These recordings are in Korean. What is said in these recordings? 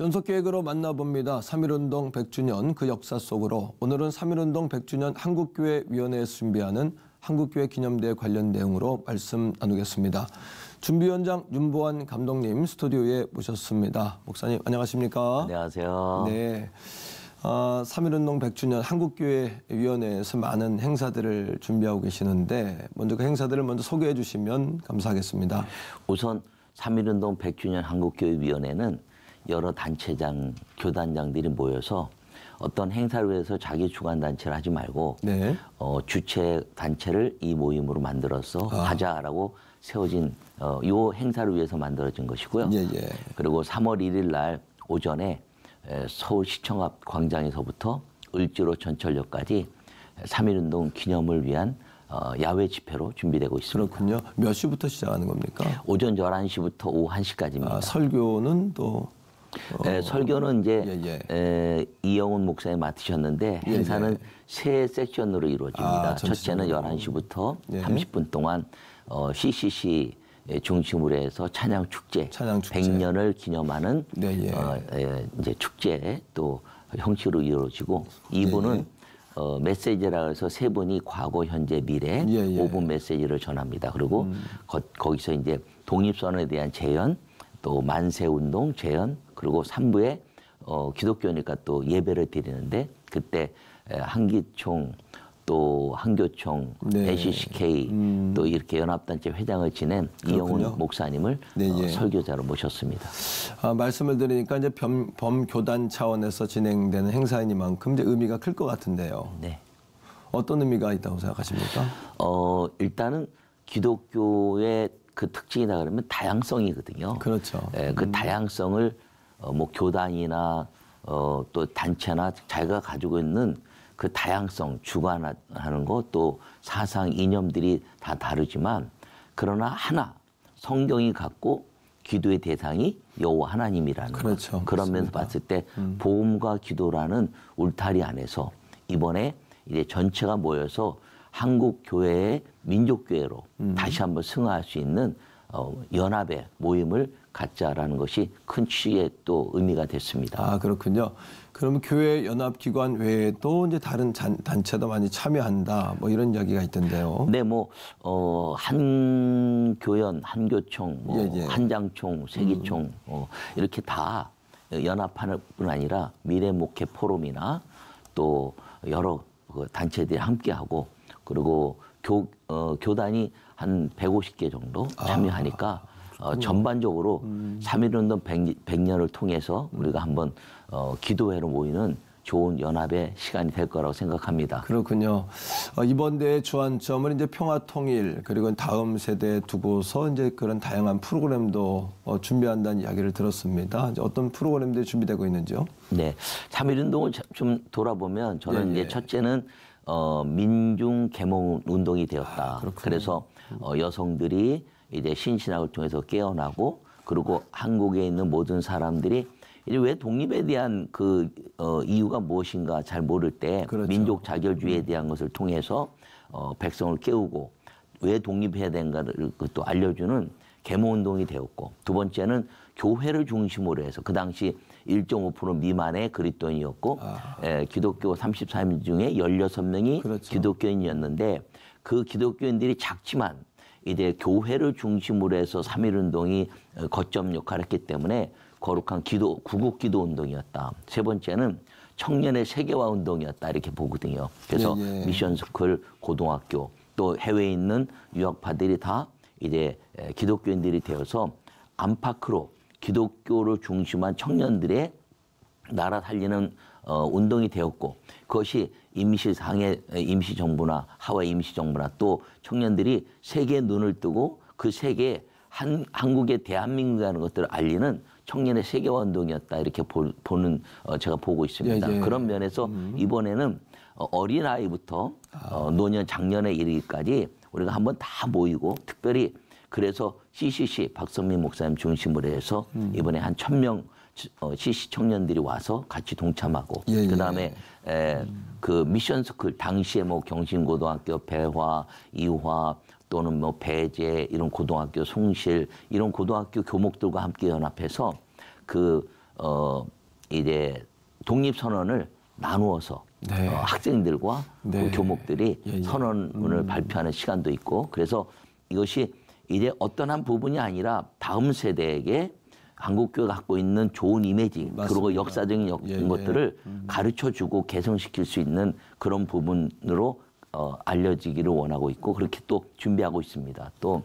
연속 계획으로 만나봅니다. 3.1운동 100주년 그 역사 속으로 오늘은 3.1운동 100주년 한국교회위원회에서 준비하는 한국교회 기념대 관련 내용으로 말씀 나누겠습니다. 준비위원장 윤보환 감독님 스튜디오에 모셨습니다. 목사님 안녕하십니까? 안녕하세요. 네. 아, 3.1운동 100주년 한국교회위원회에서 많은 행사들을 준비하고 계시는데 먼저 그 행사들을 먼저 소개해 주시면 감사하겠습니다. 우선 3.1운동 100주년 한국교회위원회는 여러 단체장, 교단장들이 모여서 어떤 행사를 위해서 자기 주관 단체를 하지 말고 네. 어, 주체 단체를 이 모임으로 만들어서 하자라고 세워진 어, 요 행사를 위해서 만들어진 것이고요. 예, 예. 그리고 3월 1일 날 오전에 에, 서울시청 앞 광장에서부터 을지로 전철역까지 3.1운동 기념을 위한 어, 야외 집회로 준비되고 있습니다. 그렇군요. 몇 시부터 시작하는 겁니까? 오전 11시부터 오후 1시까지입니다. 아, 설교는 또 에, 설교는 이제 예, 예. 에, 이영훈 목사님 맡으셨는데 예, 행사는 예. 세 섹션으로 이루어집니다. 아, 첫째는 전체적으로. 11시부터 예. 30분 동안 어, CCC 중심으로 해서 찬양 축제, 찬양 축제. 100년을 기념하는 네, 예. 어, 에, 이제 축제 또 형식으로 이루어지고 이분은 예. 어, 메시지라 해서 세 분이 과거, 현재, 미래 예, 음. 예. 5분 메시지를 전합니다. 그리고 거, 거기서 이제 독립선언에 대한 재연, 또 만세 운동 재연, 그리고 3부에 어, 기독교니까 또 예배를 드리는데 그때 에, 한기총 또 한교총, 네. ACCK 또 이렇게 연합단체 회장을 지낸 그렇군요. 이영훈 목사님을 네, 어, 예. 설교자로 모셨습니다. 아, 말씀을 들으니까 이제 범, 범교단 차원에서 진행되는 행사이니만큼 이제 의미가 클 것 같은데요. 네. 어떤 의미가 있다고 생각하십니까? 어, 일단은 기독교의 그 특징이다 그러면 다양성이거든요. 그렇죠. 예, 그 다양성을 어, 뭐 교단이나 어, 또 단체나 자기가 가지고 있는 그 다양성 주관하는 것 또 사상 이념들이 다 다르지만 그러나 하나 성경이 갖고 기도의 대상이 여호와 하나님이라는 그렇죠. 것. 그런 맞습니다. 봤을 때 보험과 기도라는 울타리 안에서 이번에 이제 전체가 모여서 한국 교회의 민족 교회로 다시 한번 승화할 수 있는 어, 연합의 모임을 갖자라는 것이 큰 취지의 또 의미가 됐습니다. 아 그렇군요. 그러면 교회 연합 기관 외에도 이제 다른 잔- 단체도 많이 참여한다. 뭐 이런 이야기가 있던데요. 네, 뭐, 어, 한 교연, 한 교총, 뭐, 예, 예. 한장총, 세기총, 어, 이렇게 다 연합하는 뿐 아니라 미래 목회 포럼이나 또 여러 그 단체들이 함께하고 그리고 교, 어, 교단이 한 150개 정도 참여하니까 어, 전반적으로 삼 3.1운동 100, 년을 통해서 우리가 한번 어, 기도회로 모이는 좋은 연합의 시간이 될 거라고 생각합니다. 그렇군요. 어, 이번 대회 주안점은 이제 평화 통일 그리고 다음 세대에 두고서 이제 그런 다양한 프로그램도 어, 준비한다는 이야기를 들었습니다. 이제 어떤 프로그램들이 준비되고 있는지요? 네. 3.1운동을 좀 돌아보면 저는 예, 이제 예. 첫째는 어, 민중 계몽 운동이 되었다. 아. 그래서 어, 여성들이 이제 신신학을 통해서 깨어나고 그리고 한국에 있는 모든 사람들이 이제 왜 독립에 대한 그 어, 이유가 무엇인가 잘 모를 때 그렇죠. 민족 자결주의에 대한 것을 통해서 어, 백성을 깨우고 왜 독립해야 되는가를 또 알려주는 계몽 운동이 되었고 두 번째는 교회를 중심으로 해서 그 당시 1.5% 미만의 그리스도인이었고 에, 기독교 33인 중에 16명이 그렇죠. 기독교인이었는데 그 기독교인들이 작지만 이제 교회를 중심으로 해서 3.1운동이 어, 거점 역할을 했기 때문에 거룩한 기도, 구국 기도 운동이었다. 세 번째는 청년의 세계화 운동이었다. 이렇게 보거든요. 그래서 예, 예. 미션 스쿨, 고등학교, 또 해외에 있는 유학파들이 다 이제 에, 기독교인들이 되어서 안팎으로 기독교를 중심한 청년들의 나라 살리는 어, 운동이 되었고 그것이 임시상의 임시정부나 하와이 임시정부나 또 청년들이 세계의 눈을 뜨고 그 세계에 한, 한국의 대한민국이라는 것들을 알리는 청년의 세계화 운동이었다 이렇게 보, 는 어, 제가 보고 있습니다. 예, 예. 그런 면에서 이번에는 어, 어린아이부터 어, 노년 장년에 이르기까지 우리가 한번 다 모이고 특별히 그래서 CCC 박선민 목사님 중심으로 해서 이번에 한 천명 어, CC 청년들이 와서 같이 동참하고 예, 예. 그다음에 에, 그 미션 스쿨 당시에 뭐 경신고등학교 배화 이화 또는 뭐 배제 이런 고등학교 송실 이런 고등학교 교목들과 함께 연합해서 그 어 이제 독립 선언을 나누어서 네. 어, 학생들과 네. 그 교목들이 예, 예. 선언을 발표하는 시간도 있고 그래서 이것이 이제 어떤 한 부분이 아니라 다음 세대에게 한국교회가 갖고 있는 좋은 이미지 그리고 맞습니다. 역사적인 역, 예, 예. 것들을 가르쳐주고 개성시킬 수 있는 그런 부분으로 어, 알려지기를 원하고 있고 그렇게 또 준비하고 있습니다. 또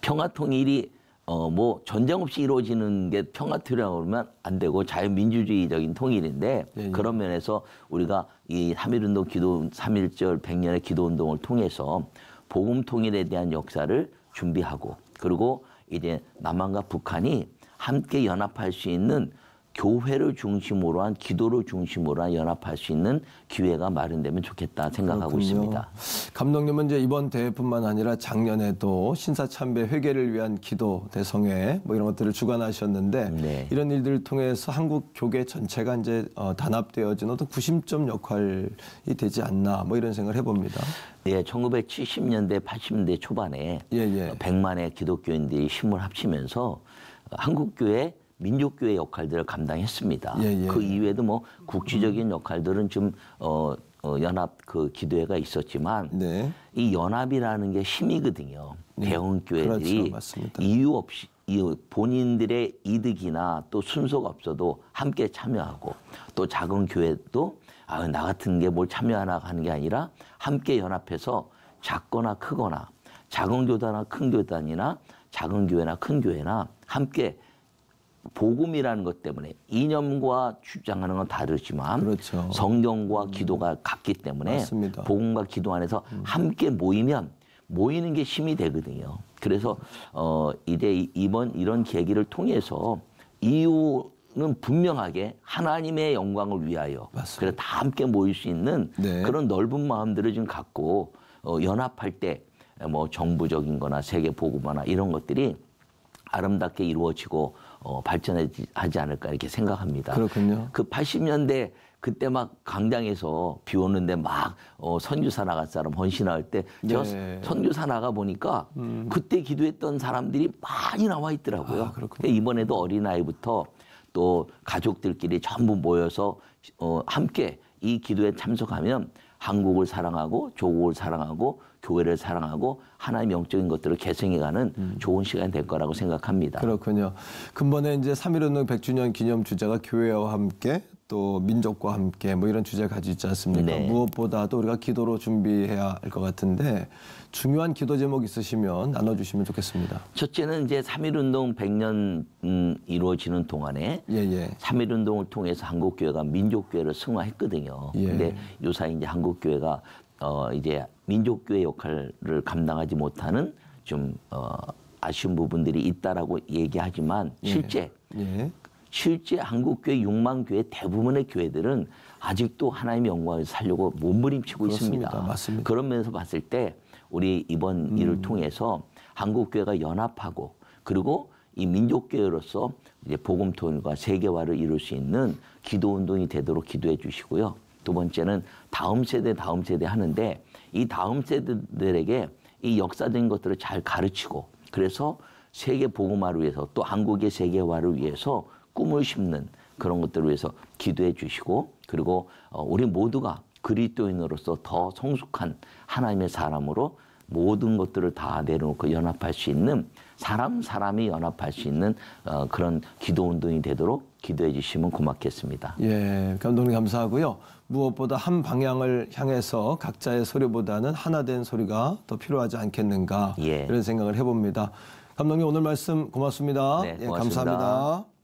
평화 통일이 어 뭐 전쟁 없이 이루어지는 게 평화 통일이라고 그러면 안 되고 자유민주주의적인 통일인데 예, 예. 그런 면에서 우리가 이 3.1운동 기도 3.1절 100년의 기도운동을 통해서 복음 통일에 대한 역사를 준비하고 그리고 이제 남한과 북한이 함께 연합할 수 있는 교회를 중심으로 한 기도를 중심으로 한 연합할 수 있는 기회가 마련되면 좋겠다 생각하고 그렇군요. 있습니다. 감독님은 이제 이번 대회뿐만 아니라 작년에도 신사참배 회개를 위한 기도 대성회 뭐 이런 것들을 주관하셨는데 네. 이런 일들을 통해서 한국 교계 전체가 이제 어, 단합되어진 어떤 구심점 역할이 되지 않나 뭐 이런 생각을 해봅니다. 예, 1970년대, 80년대 초반에 예, 예. 100만의 기독교인들이 힘을 합치면서 한국교회 민족교회 역할들을 감당했습니다. 예, 예. 그 이외에도 뭐 국지적인 역할들은 좀 어, 어, 연합 그 기도회가 있었지만 네. 이 연합이라는 게 힘이거든요. 대형 교회들이 그렇죠. 맞습니다. 이유 없이 이 본인들의 이득이나 또 순서가 없어도 함께 참여하고 또 작은 교회도 아, 나 같은 게 뭘 참여하나 하는 게 아니라 함께 연합해서 작거나 크거나 작은 교단이나 큰 교단이나 작은 교회나 큰 교회나 함께 복음이라는 것 때문에 이념과 주장하는 건 다르지만 그렇죠. 성경과 기도가 같기 때문에 맞습니다. 복음과 기도 안에서 함께 모이면 모이는 게 힘이 되거든요. 그래서 어 이제 이- 이번 이런 계기를 통해서 이유는 분명하게 하나님의 영광을 위하여 맞습니다. 그래서 다 함께 모일 수 있는 네. 그런 넓은 마음들을 좀 갖고 어 연합할 때 뭐 정부적인 거나 세계 보고마나 이런 것들이 아름답게 이루어지고 어 발전하지 하지 않을까 이렇게 생각합니다. 그렇군요. 그 80년대 그때 막 강당에서 비 오는데 막 어, 선교사 나갈 사람 헌신할 때저 네. 선교사 나가 보니까 그때 기도했던 사람들이 많이 나와 있더라고요. 아, 그렇군요. 이번에도 어린아이부터 또 가족들끼리 전부 모여서 어, 함께 이 기도에 참석하면 한국을 사랑하고 조국을 사랑하고 교회를 사랑하고 하나님 영적인 것들을 개성해가는 좋은 시간이 될 거라고 생각합니다. 음. 그렇군요. 근본에 이제 3.1운동 100주년 기념 주제가 교회와 함께 또 민족과 함께 뭐 이런 주제 가지고 있지 않습니까? 네. 무엇보다도 우리가 기도로 준비해야 할 것 같은데 중요한 기도 제목 있으시면 나눠주시면 좋겠습니다. 첫째는 이제 3.1운동 100년 음, 이루어지는 동안에 예, 예. 3.1운동을 통해서 한국교회가 민족교회를 승화했거든요. 예. 근데 요사이 이제 한국교회가 어, 이제 민족교회 역할을 감당하지 못하는 좀 어, 아쉬운 부분들이 있다라고 얘기하지만 실제 예. 실제 한국교회 6만 교회 대부분의 교회들은 아직도 하나님의 영광을 살려고 몸부림치고 그렇습니다. 있습니다. 맞습니다. 음. 그런 면에서 봤을 때 우리 이번 일을 통해서 한국교회가 연합하고 그리고 이 민족교회로서 이제 복음 통일과 세계화를 이룰 수 있는 기도 운동이 되도록 기도해 주시고요. 두 번째는 다음 세대 다음 세대 하는데 이 다음 세대들에게 이 역사적인 것들을 잘 가르치고 그래서 세계 복음화를 위해서 또 한국의 세계화를 위해서 꿈을 심는 그런 것들을 위해서 기도해 주시고 그리고 어, 우리 모두가 그리스도인으로서 더 성숙한 하나님의 사람으로 모든 것들을 다 내려놓고 연합할 수 있는 사람 사람이 연합할 수 있는 어, 그런 기도 운동이 되도록 기도해 주시면 고맙겠습니다. 예, 감독님 감사하고요. 무엇보다 한 방향을 향해서 각자의 소리보다는 하나 된 소리가 더 필요하지 않겠는가 예. 이런 생각을 해봅니다. 감독님 오늘 말씀 고맙습니다. 네, 예, 고맙습니다. 감사합니다.